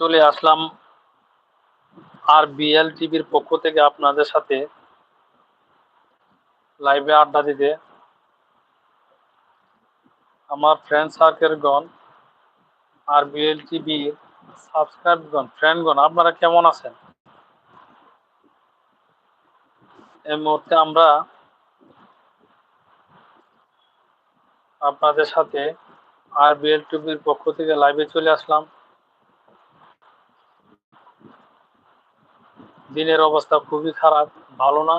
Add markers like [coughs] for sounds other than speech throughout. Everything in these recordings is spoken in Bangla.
চলে আসলাম আর বিএল টিভির পক্ষ থেকে আপনাদের সাথে লাইভে আড্ডা দিতে। আমার ফ্রেন্ড সার্কেলগণ আর বিএল টিভির সাবস্ক্রাইবগণ ফ্রেন্ডগণ আপনারা কেমন আছেন? এই মুহূর্তে আমরা আপনাদের সাথে আর বিএল টিভির পক্ষ থেকে লাইভে চলে আসলাম। দিনের অবস্থা খুবই খারাপ, ভালো না।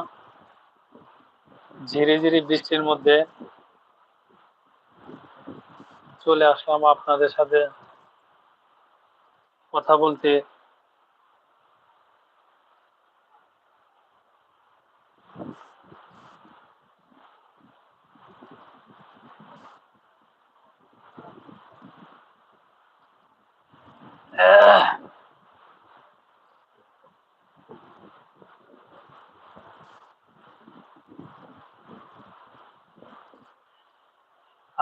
ঝিরি ঝিরি বৃষ্টির মধ্যে চলে আসলাম আপনাদের সাথে কথা বলতে।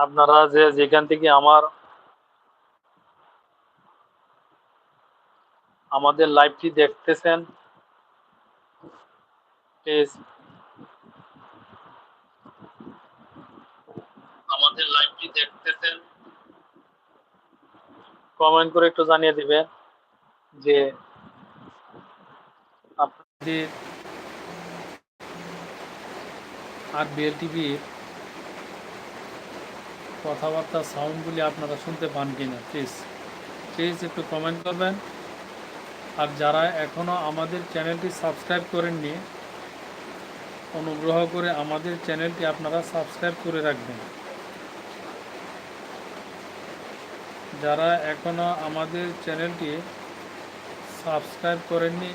আপনারা যে যেখান থেকে আমার আমাদের লাইভটি দেখতেছেন প্লিজ আমাদের লাইভটি দেখতেছেন কমেন্ট করে একটু জানিয়ে দিবেন যে আপনাদের আর বিএল টিভির কথাবার্তা সাউন্ডগুলি আপনারা শুনতে পান কিনা প্লিজ প্লিজ একটু কমেন্ট করবেন। আর যারা এখনও আমাদের চ্যানেলটি সাবস্ক্রাইব করেননি, অনুগ্রহ করে আমাদের চ্যানেলটি আপনারা সাবস্ক্রাইব করে রাখবেন। যারা এখনও আমাদের চ্যানেলটি সাবস্ক্রাইব করেননি,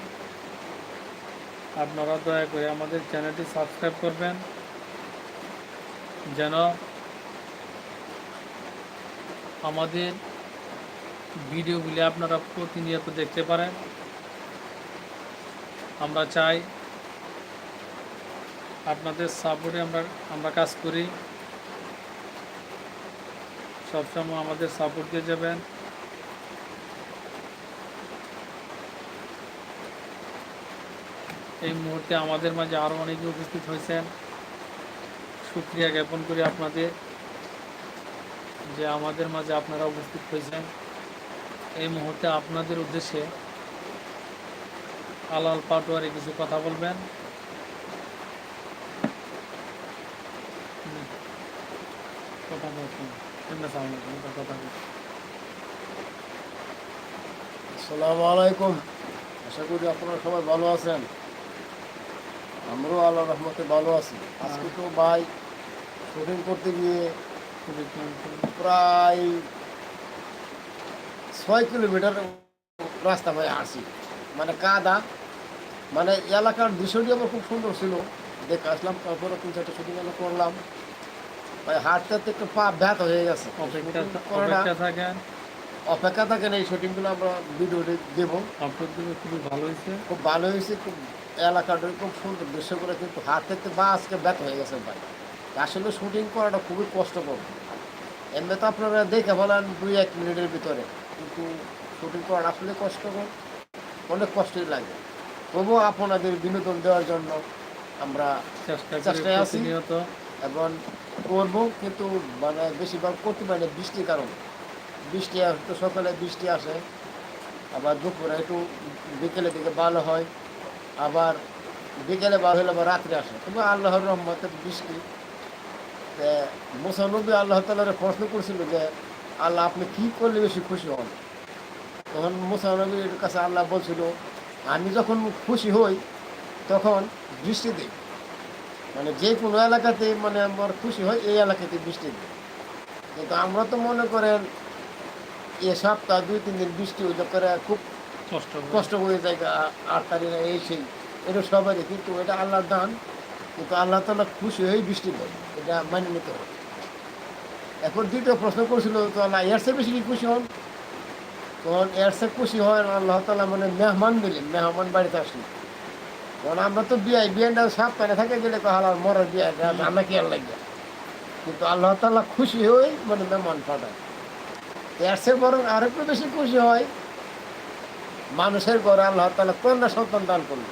আপনারা দয়া করে আমাদের চ্যানেলটি সাবস্ক্রাইব করবেন। যেন আমাদের ভিডিওগুলি আপনারা প্রতিনিয়ত দেখতে পারেন। আমরা চাই আপনাদের সাপোর্টে আমরা আমরা কাজ করি। সবসময় আমাদের সাপোর্ট দিয়ে যাবেন। এই মুহূর্তে আমাদের মাঝে আরও অনেকে উপস্থিত হয়েছেন। সুক্রিয়া জ্ঞাপন করি আপনাদের। যে আমাদের মাঝে আপনারা উপস্থিত হয়েছেন। এই মুহূর্তে আপনাদের উদ্দেশ্যে আলাল পাটোয়ারি কিছু কথা বলবেন। কথা আলাইকুম? আশা করি আপনারা সবাই ভালো আছেন। আমরাও আল্লাহ রহমতে ভালো আছি। আজকে তো ভাই শুটিং করতে গিয়ে প্রায় ছয় কিলোমিটার রাস্তা ভাই আসি। মানে কাদা। মানে এলাকার দৃশ্যটি আমার খুব সুন্দর ছিল। দেখে আসলাম তারপরে তিন চারটে শুটিং আমি করলাম। ভাই হাঁটতে হাঁটতে একটু পা ব্যথ হয়ে গেছে। অপেক্ষা থাকেন? এই শুটিংগুলো আমরা ভিডিও দেবো। খুবই ভালো হয়েছে? খুব ভালো হয়েছে খুব এলাকাটা খুব সুন্দর দৃশ্যগুলো কিন্তু হাঁটতে বা আজকে ব্যথ হয়ে গেছে ভাই। আসলে শুটিং করাটা খুবই কষ্টকর। এমনি তো আপনারা দেখে বলেন দুই এক মিনিটের ভিতরে। কিন্তু শুটিং করাটা আসলে কষ্টকর অনেক কষ্টই লাগে। তবুও আপনাদের বিনোদন দেওয়ার জন্য আমরা চেষ্টায় আছি। এবং করব কিন্তু মানে বেশিরভাগ করতে পারি বৃষ্টির কারণে। বৃষ্টি একটু সকালে বৃষ্টি আসে আবার দুপুরে একটু বিকেলের দিকে ভালো হয় আবার বিকেলে ভালো হলে আবার রাত্রে আসে। তবে আল্লাহর রহমতের বৃষ্টি তে মুসানবী আল্লাহ তালার প্রশ্ন করছিল যে আল্লাহ আপনি কী করলে বেশি খুশি হন? তখন মুসানবীর কাছে আল্লাহ বলছিল আমি যখন খুশি হই তখন বৃষ্টি দিই। মানে যে কোনো এলাকাতে মানে আমার খুশি হয় এই এলাকাতে বৃষ্টি দিই। কিন্তু আমরা তো মনে করেন এ সপ্তাহ দুই তিন দিন বৃষ্টি হইতে করে খুব কষ্ট কষ্ট হয়ে যায় আ- আট তারিখ এই সেই এটা সবারই কিন্তু এটা আল্লাহর দান। কিন্তু আল্লাহ তালা খুশি হয়ে বৃষ্টি দেয় এটা মানিয়ে নিতে হবে। এখন দ্বিতীয় প্রশ্ন করছিল, তো আল্লাহ চেয়ে বেশি কি খুশি হন? তখন চেয়ে খুশি হয় আল্লাহ তালা মানে মেহমান দিলেন, মেহমান বাড়িতে আসলেন। কারণ আমরা তো বিয়ে বিয়েটা সাবধানে থাকে গেলে তো হালার মরার বিয়ে আমরা কি আর লাগে কিন্তু আল্লাহ তাল্লাহ খুশি হয়ে মানে মেহমান পাঠায়। চেয়ে বরং আরেকটু বেশি খুশি হয়, মানুষের ঘরে আল্লাহ তালা কন্যা সন্তান দান করল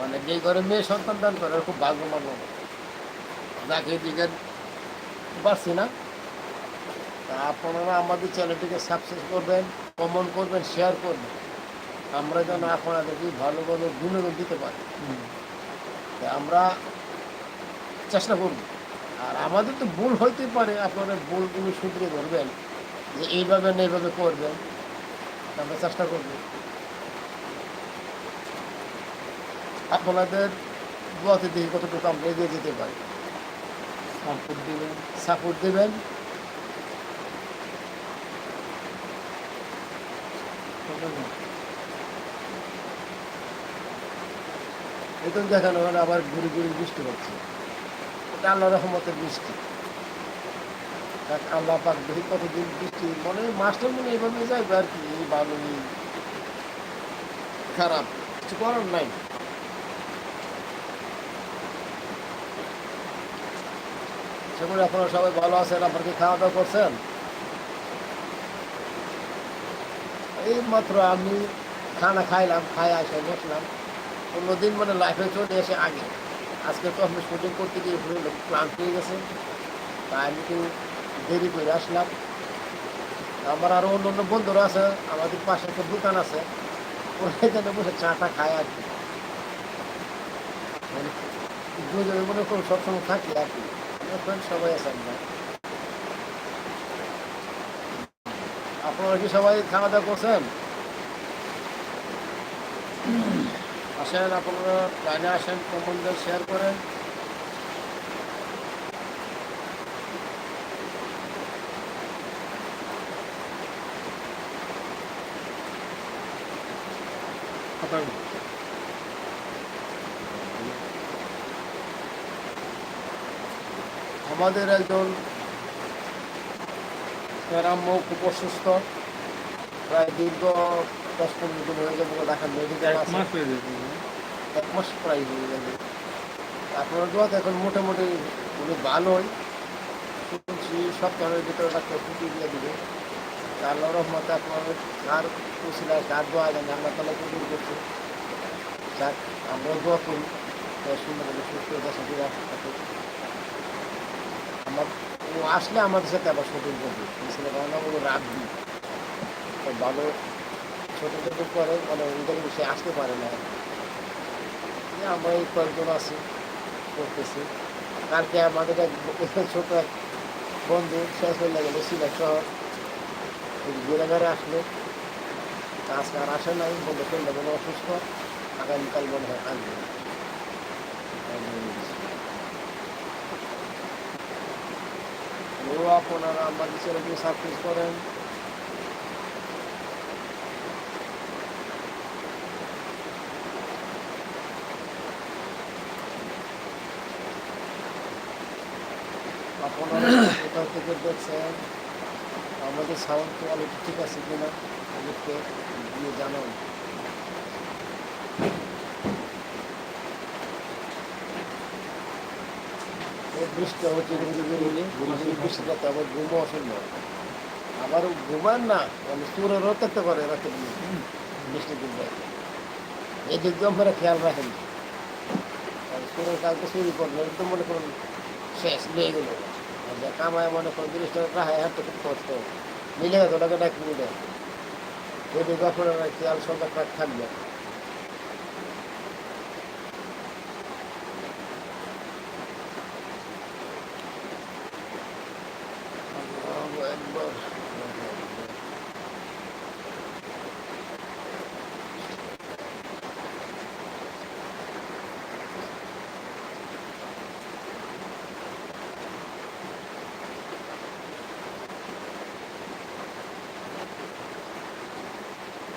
মানে যে ঘরে মেয়ে সন্তান দান করে খুব ভাগ্যবান মানুষ। যাকে দিকে পারছি না। তা আপনারা আমাদের চ্যানেলটিকে সাকসেস করবেন কমন করবেন শেয়ার করবেন। আমরা যেন আপনাদেরকে ভালো ভালো বিনোদন দিতে পারি। তা আমরা চেষ্টা করব। আর আমাদের তো ভুল হইতে পারে আপনারা ভুলগুলো শুধরে ধরবেন। যে এইভাবে না এইভাবে করবেন আমরা চেষ্টা করব। আপনাদের দোয়াতে দেখি কতটুকু আমরা এগিয়ে যেতে পারি? সাপোর্ট দিবেন। সাপোর্ট দেবেন। দেখানো হলো আবার ঘুরি ঘুরি বৃষ্টি হচ্ছে। এটা আল্লাহ রহমতের বৃষ্টি। আল্লাহ পাক দেখি কতদিন বৃষ্টি মনে হয় মাস্টার মনে এইভাবে যাইবে আর কি এই ভালো খারাপ কিছু করার নাই। সেগুলো আপনারা সবাই ভালো আছেন? আপনার কি খাওয়া দাওয়া করছেন? এই মাত্র আমি খানা খাইলাম, খাই আসে, বসলাম। অন্যদিন মানে লাইফে চলে এসে আগে। আজকে তো আমি শুটিং করতে গিয়ে ক্লান্ত হয়ে গেছে। তাই আমি একটু দেরি করে আসলাম। আমার আরও অন্য অন্য বন্ধুরা আছে, আমাদের পাশে একটা দোকান আছে। ওরা এখানে বসে চাটা খায় আর কি। মানে দুজনে মনে করুন সবসময় থাকি আর কি। সবাই আছে আপনারা কি সবাই খাওয়া দাওয়া করছেন? আসেন, আপনারা টাইনে আসেন কমনদের শেয়ার করেন। আমাদের একজন গ্রাম্য খুব অসুস্থ প্রায় দীর্ঘ দশ পনেরো দিন হয়ে যাবে দেখা মেডিকেল এক মাস হয়ে যেতে এক মাস প্রায় হয়ে যাবে আপনার দোয়াতে এখন মোটামুটি উনি ভালোই। শুনছি সপ্তাহের ভিতরে ডাক্তার ছুটি দিয়ে দিবে। আল্লাহ রহমতে আপনার কার কুশিলায় কার দোয়া জানি আল্লাহ তালা কবুল করছে। যাক আমরা দোয়া করি। তো সুন্দর করে সুস্থ দেশে থাকে আমার ও আসলে আমাদের সাথে আবার শুটিং করবে ছেলে রান্না বলে রাখবি ভালো ছোটো ছোটো করে মানে ওদের সে আসতে পারে না। আমরা এই কয়েকজন আছি, করতেছি। কালকে আমাদের এক ছোট এক বন্ধু শেষ হয়ে গেল সিলেট শহর। ঘুরে আসলো। আজকে আর আসে নাই বলে শরীরটা বলে অসুস্থ। আগামীকাল মনে হয় আসবে। ও আপনারা আমাদের ছেলেকে সার্ভিস করেন। আপনারা কোথাও থেকে দেখছেন? আমাদের সাউন্ড কোয়ালিটি ঠিক আছে কিনা? আমাদেরকে দিয়ে জানান। বৃষ্টি হচ্ছে ঘুরি ঘুরি ঘুরি বৃষ্টিটা তো আবার ঘুমো অসুবিধ আবার ঘুমান না মানে সুরের রোতাতে করে রাতে বৃষ্টি দিন এই দিক দিয়ে আমরা খেয়াল রাখেন। সুরের কালকে চুরি করল একদম মনে করুন শেষ, লেগে গেলো। কামায় মনে করুন জিনিসটা রাখে হাতে খুব কষ্ট। মিলে গেছে, ওটাকে ডাক মিলে এই দিকে আপনারা খেয়াল সজাগ থাকবে আল্লাহু আকবার।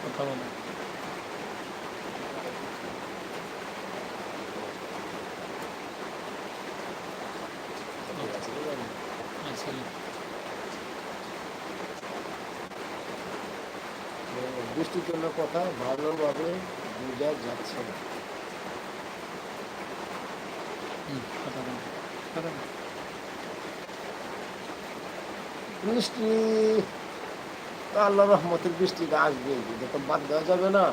কথা বলুন আচ্ছা বৃষ্টির জন্য কথা ভালোভাবে বোঝা যাচ্ছে না। বৃষ্টি তো আল্লাহ রহমতের বৃষ্টিটা আসবে এটা তো বাদ দেওয়া যাবে না।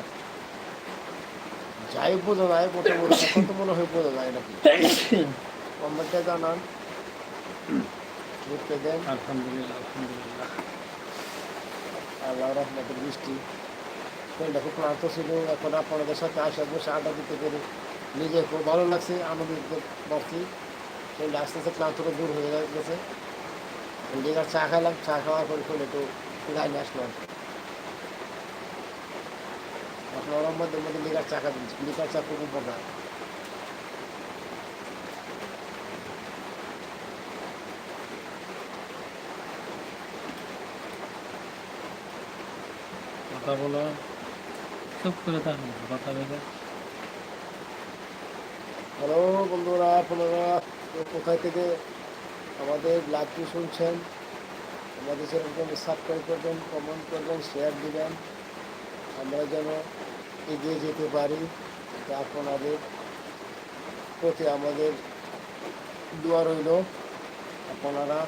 যাই বোঝা যায় মোটামুটি এখন তো মনে হয় বোঝা যায় নাকি? কমেন্টে জানান। লিখতে দেন। আলহামদুলিল্লাহ আলহামদুলিল্লাহ। আল্লাহ রহমতের বৃষ্টি। খুব ক্লান্ত ছিল, এখন আপনাদের সাথে আসা বসে আড্ডা দিতে পেরে। নিজে খুব ভালো লাগছে আনন্দিত পারছি ট্রেনটা আস্তে আস্তে ক্লান্তটা দূর হয়ে গেছে। লিগার চা খেলাম, চা খাওয়ার পরে খুলে একটু লাইনে আসলাম। আপনার মধ্যে মধ্যে চা খাবেন লিগার চা খুব উপকার। কথা বলো। হ্যালো বন্ধুরা, আপনারা কোথায় থেকে আমাদের লাইভটি শুনছেন? আমাদের চ্যানেলকে সাবস্ক্রাইব করবেন কমেন্ট করবেন শেয়ার দিবেন। আমরা যেন এগিয়ে যেতে পারি আপনাদের প্রতি আমাদের দোয়া রইল। আপনারা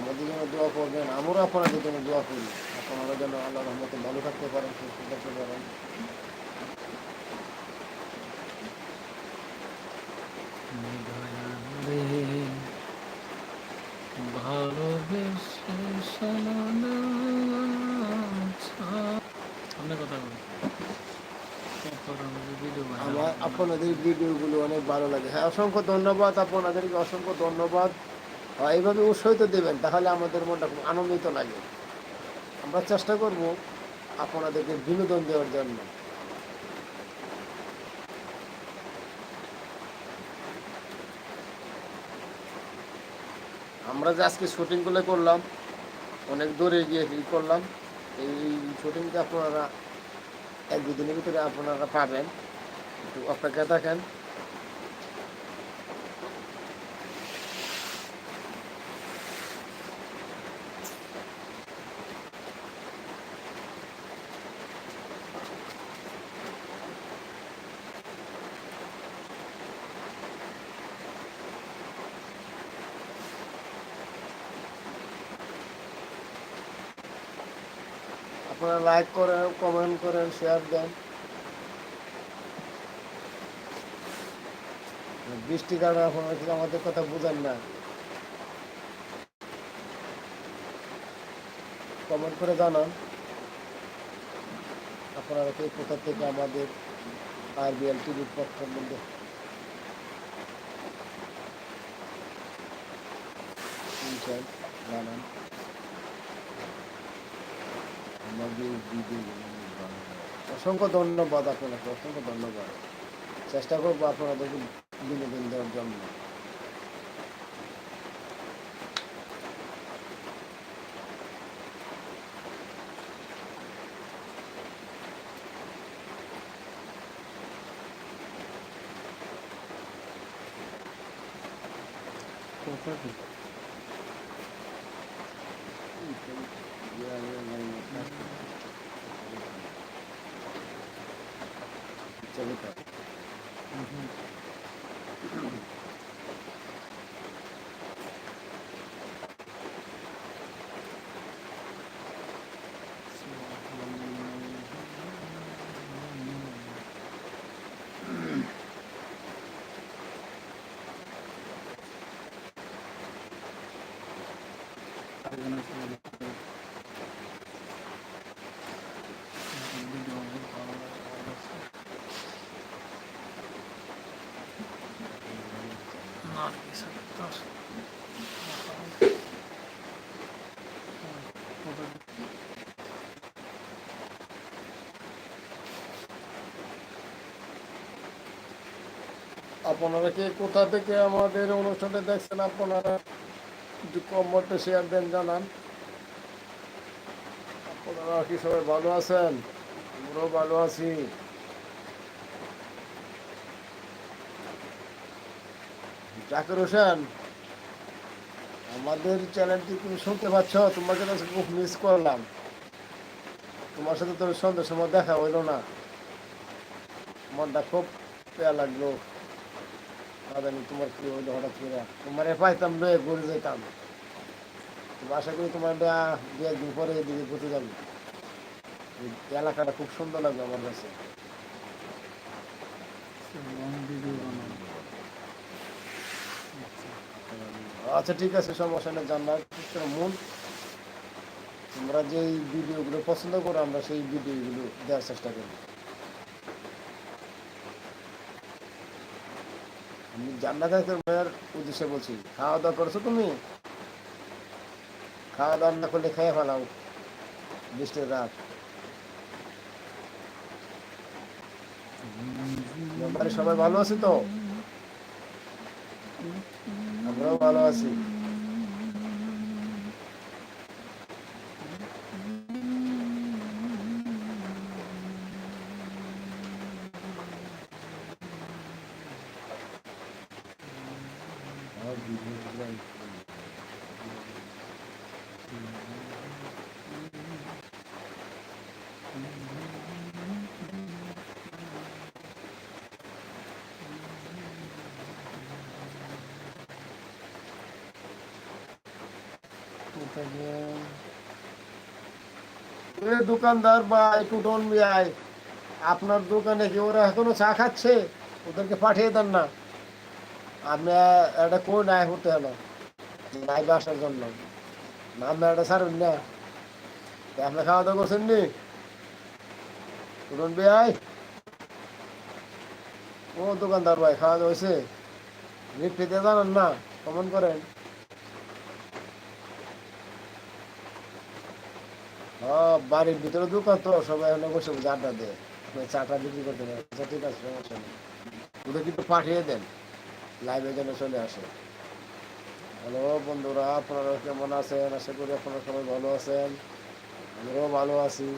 আমাদের জন্য দোয়া করবেন আমরাও আপনাদের জন্য দোয়া করি। আপনারা যেন আল্লাহ রহমতে ভালো থাকতে পারেন সুস্থ থাকতে পারেন। আমাদের ভিডিও আমার আপনাদের ভিডিওগুলো অনেক ভালো লাগে। হ্যাঁ অসংখ্য ধন্যবাদ আপনাদেরকে অসংখ্য ধন্যবাদ। এইভাবে উৎসাহিত দেবেন, তাহলে আমাদের মনটা খুব আনন্দিত লাগে। আমরা চেষ্টা করব আপনাদেরকে বিনোদন দেওয়ার জন্য। আমরা যে আজকে শুটিংগুলো করলাম, অনেক দূরে গিয়ে ই করলাম। এই শুটিংটা আপনারা এক দুদিনের ভিতরে আপনারা পাবেন। একটু অপেক্ষা থাকেন। আপনারা লাইক করেন কমেন্ট করেন শেয়ার দেন। বৃষ্টি কারণে আপনারা কি আমাদের কথা বুঝেন না। কমেন্ট করে জানান। আপনারা কে কোথা থেকে আমাদের আরবিএল টিভির পক্ষ মধ্যে জানান আমাদের ভিডিওগুলো অনেক ভালো লাগে। অসংখ্য ধন্যবাদ আপনাকে অসংখ্য ধন্যবাদ। চেষ্টা করব আপনাদেরকে বিনোদন দেওয়ার জন্য। কথা কি আপনারা কি কোথা থেকে আমাদের অনুষ্ঠানটা দেখছেন? আপনারা একটু শেয়ার দেন, জানান। আপনারা কি সবাই ভালো আছেন? আমরাও ভালো আছি। জাকির হোসেন, আমাদের চ্যানেলটি তুমি শুনতে পাচ্ছ, তোমাকে তো খুব মিস করলাম। তোমার সাথে তো সন্ধ্যার সময় দেখা হইল না। মনটা খুব পেয়া লাগল। জানি তোমার কি হইল হঠাৎ করে। তোমার পাইতাম রে ঘুরে যেতাম তো আশা করি তোমার দু একদিন পরে এদিকে ঘুরতে যাবে। এলাকাটা খুব সুন্দর লাগবে আমার কাছে লং ভিডিও বানানো আচ্ছা আচ্ছা ঠিক আছে, সমস্যা নেই জান্নাত মূল তোমরা যে ভিডিওগুলো পছন্দ করো, আমরা সেই ভিডিওগুলো দেওয়ার চেষ্টা করি আমি জান্নাত ভাইয়ার উদ্দেশ্যে বলছি, খাওয়া দাওয়া করেছ তুমি? খাওয়া দাওয়া না করলে খেয়ে ফেলাও, বৃষ্টির রাত। সবাই ভালো আছে তো? আমরাও ভালো আছি কোথায় গেল? এ দোকানদার বা ডন মিয়াই আপনার দোকানে কি ওরা এখনও চা খাচ্ছে? ওদেরকে পাঠিয়ে দেন না। আপনি একটা কোন আয় হতে হলো। লাইভে আসার জন্য। আপনি একটা ছাড়ুন না। আপনি খাওয়া দাওয়া করছেন নি? ডন মিয়াই ও দোকানদার ভাই, খাওয়া দাওয়া হয়েছে? লিফট জানান না? কমন করেন। বাড়ির ভিতরে দোকান তো, সবাই এখানে বসে বসে আড্ডা দেয়। চাটা বিক্রি করতে আচ্ছা ঠিক আছে, সমস্যা নেই। ওদের কিন্তু পাঠিয়ে দেন লাইভে যেন চলে আসে। হ্যালো বন্ধুরা, আপনারা কেমন আছেন? আশা করি আপনারা সবাই ভালো আছেন। আমরাও ভালো আছি।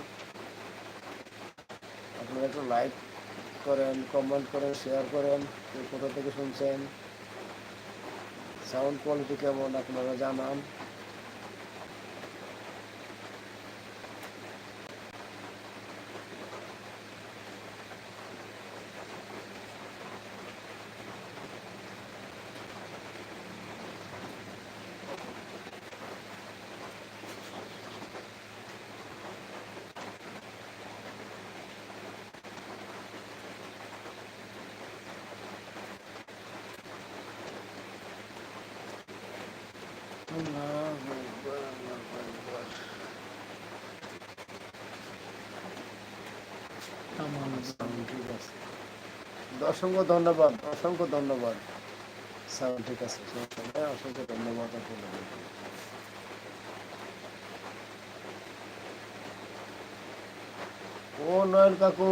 আপনারা একটু লাইক করেন কমেন্ট করেন শেয়ার করেন কোথা থেকে শুনছেন? সাউন্ড কোয়ালিটি কেমন, আপনারা জানান কামাল ঠিক আছে অসংখ্য ধন্যবাদ অসংখ্য ধন্যবাদ। সাউন্ড ঠিক আছে অসংখ্য ধন্যবাদ আপনাকে ও নয়ন কাকু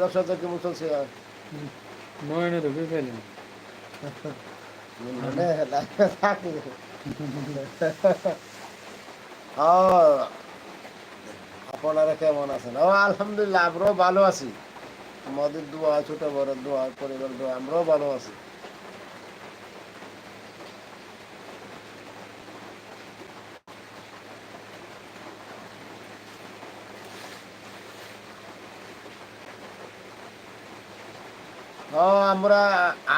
ব্যবসাটা কেমন চলছে আর নয়নে ফেলেন থাকি। হ্যাঁ, আপনারা কেমন আছেন? ও আলহামদুলিল্লাহ আমরাও ভালো আছি। আমাদের দোয়া, ছোট বড় দোয়া, পরিবার দোয়া, আমরাও ভালো আছি। আমরা,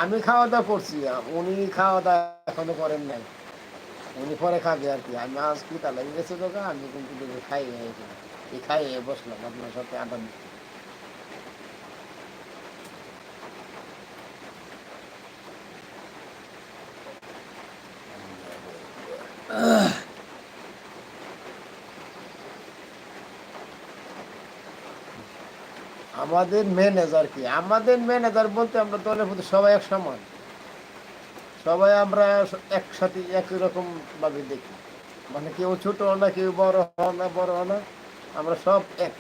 আমি খাওয়া দাওয়া করছি, উনি খাওয়া দাওয়া এখনও করেন নাই। উনি পরে খাবে আর কি। আমি আজ কি তা গেছে দোকান আমি কিন্তু খাই খাই বসলাম আপনার সাথে আড্ডা আমাদের ম্যানেজার কি আমাদের ম্যানেজার বলতে আমরা দলের প্রতি সবাই এক সমান সবাই আমরা একসাথে একই রকম ভাবে দেখি মানে কেউ ছোট না, কেউ বড় হয় না, বড় হয় না আমরা সব এক।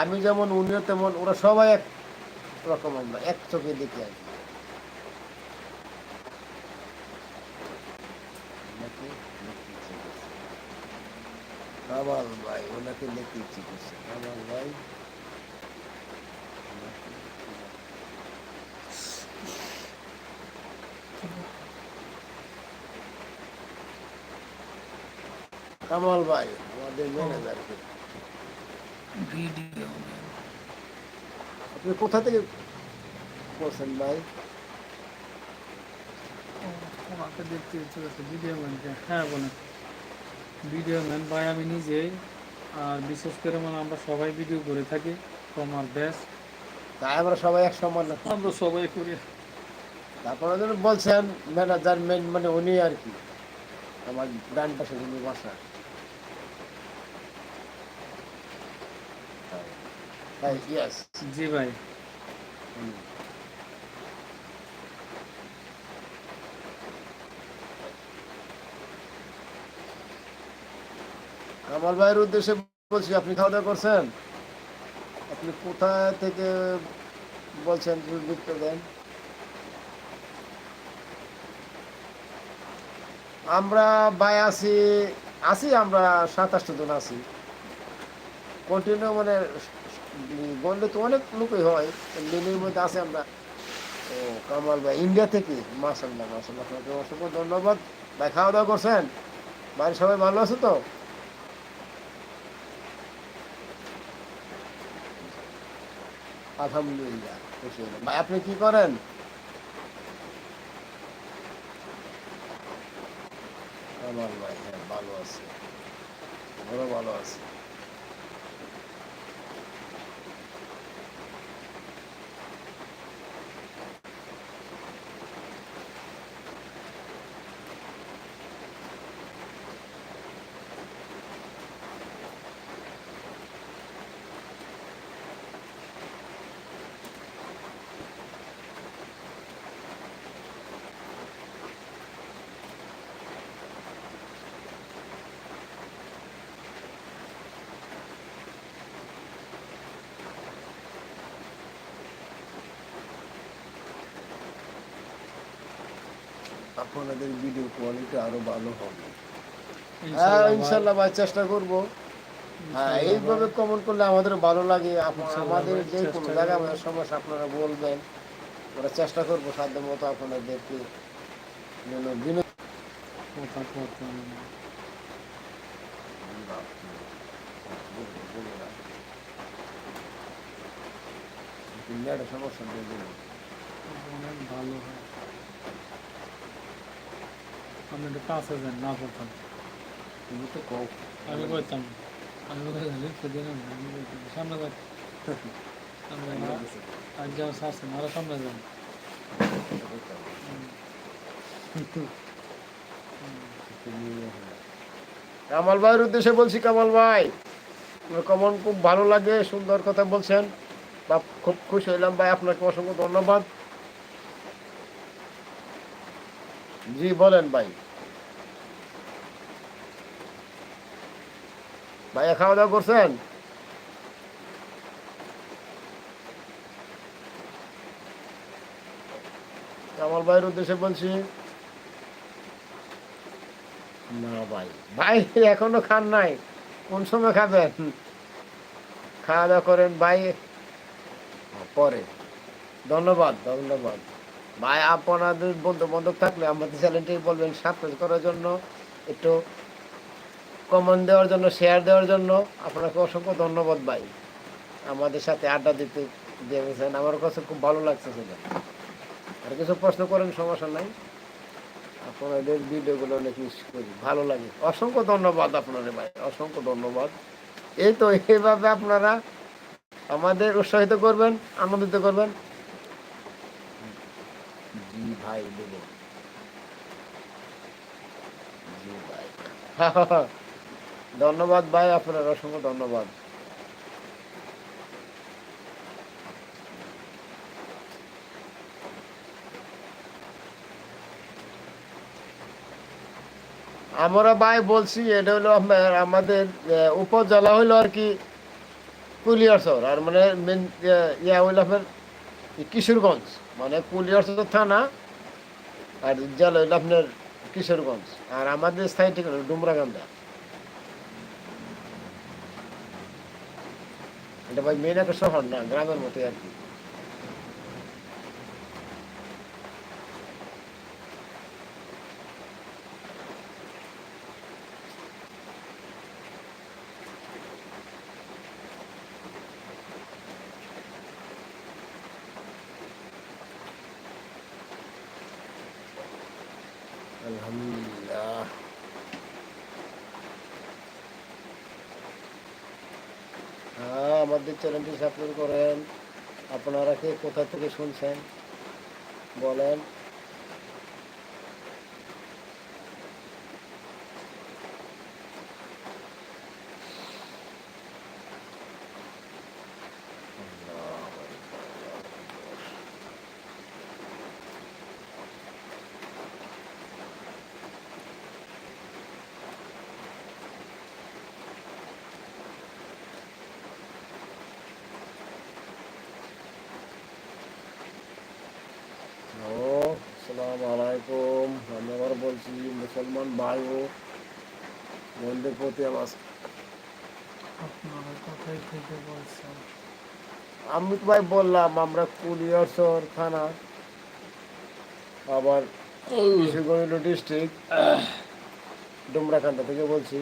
আমি যেমন, উনিও তেমন, ওরা সবাই এক রকম আমরা, এক চোখে দেখি আর কি। ওনাকে দেখতে ইচ্ছে করছে। কামাল ভাই ওনাকে দেখতে ইচ্ছে করছে কামাল ভাই? কামাল ভাই আমাদের ম্যানেজার ভিডিও আপনি কোথা থেকে করছেন ভাই? আমাকে দেখতে ইচ্ছে করছে ভিডিও হ্যাঁ বলেন। ভিডিও ম্যান ভাই আমি নিজেই। আর বিশেষ করে মানে আমরা সবাই ভিডিও করে থাকি তোমার বেস্ট তাই আমরা সবাই এক সমান না। আমরা সবাই করি। তারপরে যেন বলছেন ম্যানেজার মেন মানে উনি আর কি। আমার ডান পাশে যিনি বাসা। জি ভাই। আমার ভাইয়ের উদ্দেশ্যে বলছি, আপনি খাওয়া দাওয়া করছেন? আপনি কোথা থেকে বলছেন দেন? আমরা ভাই আছি আছি আমরা সাতাশটা জন আছি। কন্টিনিউ মানে বললে তো অনেক লোকই হয় লিনের মধ্যে আছে আমরা। ও, কামাল ভাই ইন্ডিয়া থেকে। মাসাল্লাহ মাসাল্লাহ আপনাকে অসংখ্য ধন্যবাদ। ভাই, খাওয়া দাওয়া করছেন? বাড়ির সবাই ভালো আছে তো? আলহামদুলিল্লাহ খুশি হলাম। আপনি কি করেন? আমার ভাই হ্যাঁ ভালো আছে। বড় ভালো আছে। আপনাদের ভিডিও কোয়ালিটি আরও ভালো হবে। হ্যাঁ ইনশাল্লাহ ভাই চেষ্টা করব। হ্যাঁ এইভাবে কমেন্ট করলে আমাদের ভালো লাগে। আমাদের যে কোনো জায়গায় আমাদের সমস্যা আপনারা বলবেন। ওরা চেষ্টা করব সাধ্য মতো আপনাদেরকে যেন সমস্যা ভালো হয়। আপনি একটু কাছে যান না করতাম তুমি তো কও। আমি করতাম আমি কোথায় সেদিন আমি সামনে যান সামনে আর যাও সামনে আরও সামনে যান কামাল ভাইয়ের উদ্দেশ্যে বলছি কামাল ভাই কমন খুব ভালো লাগে সুন্দর কথা বলছেন। বা খুব খুশি হইলাম ভাই আপনাকে অসংখ্য ধন্যবাদ। জি বলেন ভাই। ভাইয়া খাওয়া দাওয়া করছেন? কামাল ভাইয়ের উদ্দেশ্যে বলছি। না ভাই। ভাই, এখনও খান নাই। কোন সময় খাবেন? খাওয়া দাওয়া করেন ভাই। পরে। ধন্যবাদ ধন্যবাদ। ভাই, আপনাদের বন্ধু বান্ধব থাকলে আমাদের চ্যানেলটি বলবেন সাবস্ক্রাইব করার জন্য। একটু কমেন্ট দেওয়ার জন্য শেয়ার দেওয়ার জন্য আপনাকে অসংখ্য ধন্যবাদ ভাই। আমাদের সাথে আড্ডা দিতে দিয়েছেন আমার কাছে খুব ভালো লাগছে সেটা। আর কিছু প্রশ্ন করেন সমস্যা নাই। আপনাদের ভিডিওগুলো অনেক মিস করি। ভালো লাগে। অসংখ্য ধন্যবাদ আপনাদের ভাই। অসংখ্য ধন্যবাদ। এই তো এইভাবে আপনারা আমাদের উৎসাহিত করবেন আনন্দিত করবেন। জি ভাই দেব। জি ভাই। [laughs] ধন্যবাদ ভাই, আপনার অসংখ্য ধন্যবাদ। আমরা ভাই বলছি, এটা হলো আমাদের উপজেলা হইল আর কি কুলিয়ারচর আর মানে মেন ইয়া হইল আপনার কিশোরগঞ্জ মানে কুলিয়ারচর থানা, আর জেলা হইল আপনার কিশোরগঞ্জ, আর আমাদের স্থায়ী ঠিকানা ডুমরাগান্দা এটা ভাই মেন একটা শহর না গ্রামের মতো আর কি। আলহামদুলিল্লাহ আমাদের চ্যানেলটি সাবস্ক্রাইব করেন। আপনারা কে কোথা থেকে শুনছেন? বলেন। ও সালাম আলাইকুম। আমি আবার বলছি মুসলমান ভাই ও বোনদের প্রতি আমার আমি তো ভাই বললাম আমরা কুলিয়ারসর থানা আবার [coughs] শিবগঞ্জ ডিস্ট্রিক্ট ডুমরাকান্দা থেকে বলছি।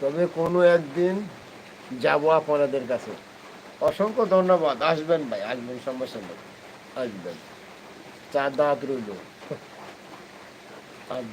তবে কোনো একদিন যাব আপনাদের কাছে। অসংখ্য ধন্যবাদ। আসবেন ভাই, আসবেন সমস্যা নেই আসবেন। চার দাঁত রইল। আজ